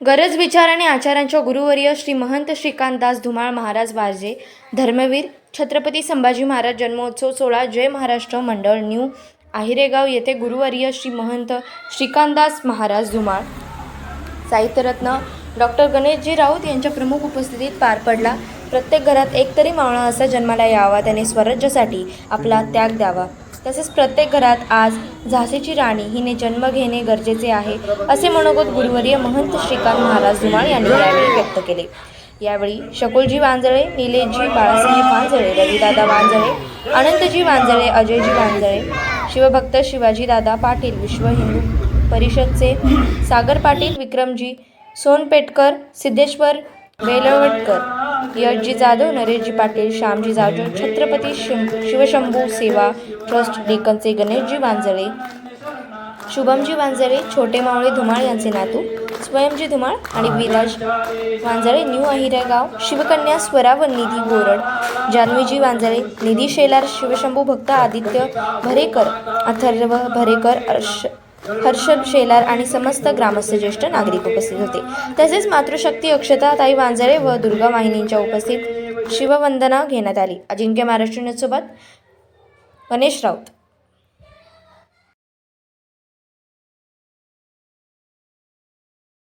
गरज विचार आणि आचारांच्या गुरुवर्य श्री महंत श्रीकांतदास धुमाळ महाराज वारजे धर्मवीर छत्रपती संभाजी महाराज जन्मोत्सव सोहळा जय महाराष्ट्र मंडळ न्यू आहिरेगाव येथे गुरुवर्य श्री महंत श्रीकांतदास महाराज धुमाळ. साहित्यरत्न डॉक्टर गणेशजी राऊत यांच्या प्रमुख उपस्थितीत पार पडला. प्रत्येक घरात एकतरी मावळा असा जन्माला यावा त्याने स्वराज्यासाठी आपला त्याग द्यावा. तसेच प्रत्येक घरात आज झाशीची राणी हिने जन्म घेणे गरजेचे आहे असे मनोगत गुरुवर्य महंत श्रीकांत महाराज धुमाळ यांनी यावेळी व्यक्त केले. यावेळी शकुलजी वांजळे निलेशजी बाळासाहेब वांजळे रविदादा वांजळे अनंतजी वांजळे अजयजी वांजळे शिवभक्त शिवाजीदादा पाटील विश्व हिंदू परिषदचे सागर पाटील विक्रमजी सोनपेटकर सिद्धेश्वर वेलवटकर यशजी जाधव नरेशजी पाटील श्यामजी जाधव छत्रपती शिव शिवशंभू सेवा ट्रस्ट डेकनचे गणेशजी वांजळे शुभमजी वांजळे छोटे मावळे धुमाळ यांचे नातू स्वयंजी धुमाळ आणि विराज वांजळे न्यू अहिरेगाव शिवकन्या स्वरा व निधी गोरड जान्हवीजी वांजळे निधी शेलार शिवशंभू भक्त आदित्य भरेकर अथर्व भरेकर अर्श हर्षद शेलार आणि समस्त ग्रामस्थ ज्येष्ठ नागरिक उपस्थित होते. तसेच मातृशक्ती अक्षता ताई वांजळे व दुर्गा वाहिनींच्या उपस्थित शिववंदना घेण्यात आली. अजिंक्य महाराष्ट्र न्यूजसोबत गणेश राऊत.